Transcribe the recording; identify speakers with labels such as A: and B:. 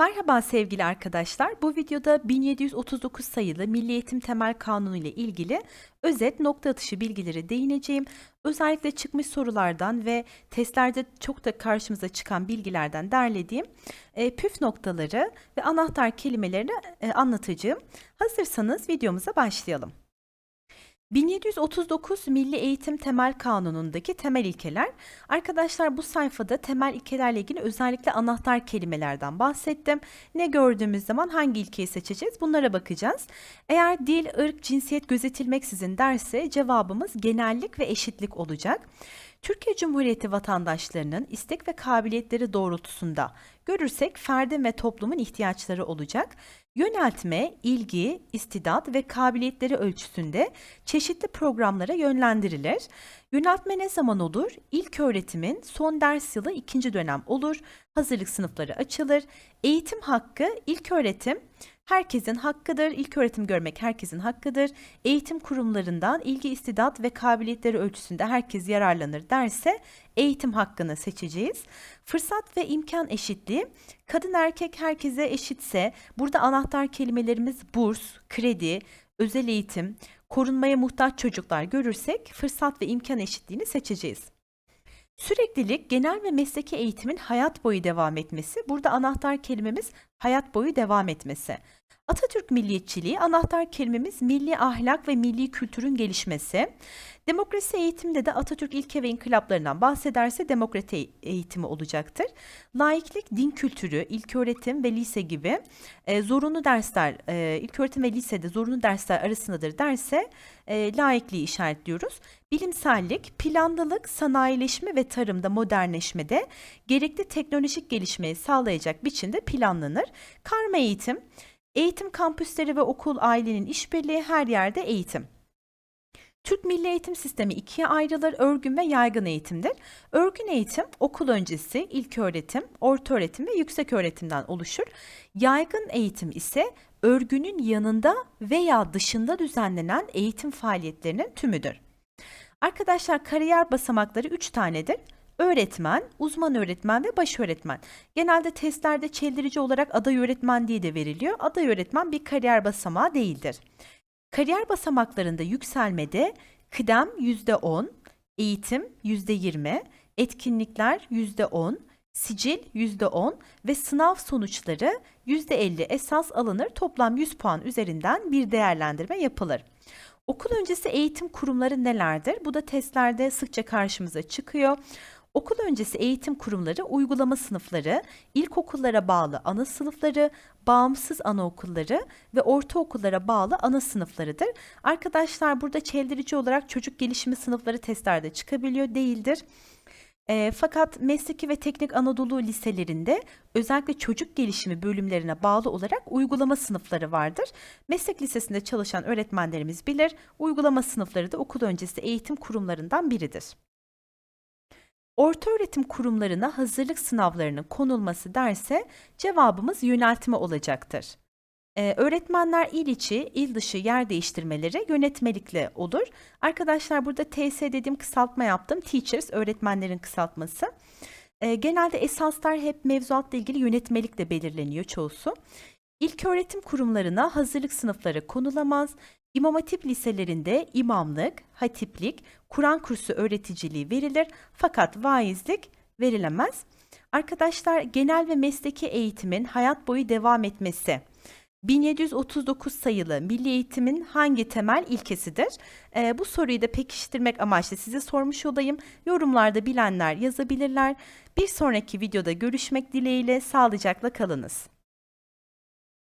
A: Merhaba sevgili arkadaşlar. Bu videoda 1739 sayılı Milli Eğitim Temel Kanunu ile ilgili özet nokta atışı bilgileri değineceğim. Özellikle çıkmış sorulardan ve testlerde çok da karşımıza çıkan bilgilerden derlediğim e, püf noktaları ve anahtar kelimelerini e, anlatacağım. Hazırsanız videomuza başlayalım. 1739 Milli Eğitim Temel Kanunu'ndaki temel ilkeler. Arkadaşlar bu sayfada temel ilkelerle ilgili özellikle anahtar kelimelerden bahsettim. Ne gördüğümüz zaman hangi ilkeyi seçeceğiz bunlara bakacağız. Eğer dil, ırk, cinsiyet gözetilmeksizin derse cevabımız genellik ve eşitlik olacak. Türkiye Cumhuriyeti vatandaşlarının istek ve kabiliyetleri doğrultusunda görürsek ferdin ve toplumun ihtiyaçları olacak. Yöneltme, ilgi, istidat ve kabiliyetleri ölçüsünde çeşitli programlara yönlendirilir. Yöneltme ne zaman olur? İlk öğretimin son ders yılı ikinci dönem olur. Hazırlık sınıfları açılır. Eğitim hakkı ilk öğretim herkesin hakkıdır. İlk öğretim görmek herkesin hakkıdır. Eğitim kurumlarından ilgi, istidat ve kabiliyetleri ölçüsünde herkes yararlanır derse eğitim hakkını seçeceğiz. Fırsat ve imkan eşitliği kadın erkek herkese eşitse burada anahtar kelimelerimiz burs, kredi, özel eğitim, korunmaya muhtaç çocuklar görürsek fırsat ve imkan eşitliğini seçeceğiz. Süreklilik genel ve mesleki eğitimin hayat boyu devam etmesi. Burada anahtar kelimemiz hayat boyu devam etmesi. Atatürk milliyetçiliği anahtar kelimemiz milli ahlak ve milli kültürün gelişmesi. Demokrasi eğitimde de Atatürk ilke ve inkılaplarından bahsederse demokrasi eğitimi olacaktır. Laiklik, din kültürü, ilköğretim ve lise gibi e, zorunlu dersler, e, ilköğretim ve lisede zorunlu dersler arasındadır derse e, laikliği işaretliyoruz. Bilimsellik, planlılık, sanayileşme ve tarımda modernleşmede gerekli teknolojik gelişmeyi sağlayacak biçimde planlanır. Karma eğitim, eğitim kampüsleri ve okul ailenin işbirliği her yerde eğitim. Türk Milli Eğitim Sistemi ikiye ayrılır. Örgün ve yaygın eğitimdir. Örgün eğitim okul öncesi, ilk öğretim, orta öğretim ve yüksek öğretimden oluşur. Yaygın eğitim ise örgünün yanında veya dışında düzenlenen eğitim faaliyetlerinin tümüdür. Arkadaşlar kariyer basamakları 3 tanedir. Öğretmen, uzman öğretmen ve baş öğretmen. Genelde testlerde çeldirici olarak aday öğretmen diye de veriliyor. Aday öğretmen bir kariyer basamağı değildir. Kariyer basamaklarında yükselmede kıdem %10, eğitim %20, etkinlikler %10, sicil %10 ve sınav sonuçları %50 esas alınır. Toplam 100 puan üzerinden bir değerlendirme yapılır. Okul öncesi eğitim kurumları nelerdir? Bu da testlerde sıkça karşımıza çıkıyor. Okul öncesi eğitim kurumları uygulama sınıfları, ilkokullara bağlı ana sınıfları, bağımsız anaokulları ve ortaokullara bağlı ana sınıflarıdır. Arkadaşlar burada çeldirici olarak çocuk gelişimi sınıfları testlerde çıkabiliyor değildir. E, fakat mesleki ve teknik Anadolu liselerinde özellikle çocuk gelişimi bölümlerine bağlı olarak uygulama sınıfları vardır. Meslek lisesinde çalışan öğretmenlerimiz bilir, uygulama sınıfları da okul öncesi eğitim kurumlarından biridir. Orta öğretim kurumlarına hazırlık sınavlarının konulması derse cevabımız yöneltme olacaktır. Ee, öğretmenler il içi, il dışı yer değiştirmeleri yönetmelikle olur. Arkadaşlar burada TS dediğim kısaltma yaptım. Teachers, öğretmenlerin kısaltması. Ee, genelde esaslar hep mevzuatla ilgili yönetmelikle belirleniyor çoğusu. İlk öğretim kurumlarına hazırlık sınıfları konulamaz. İmam Hatip liselerinde imamlık, hatiplik, Kur'an kursu öğreticiliği verilir fakat vaizlik verilemez. Arkadaşlar genel ve mesleki eğitimin hayat boyu devam etmesi 1739 sayılı milli eğitimin hangi temel ilkesidir? Ee, bu soruyu da pekiştirmek amaçlı size sormuş olayım. Yorumlarda bilenler yazabilirler. Bir sonraki videoda görüşmek dileğiyle sağlıcakla kalınız.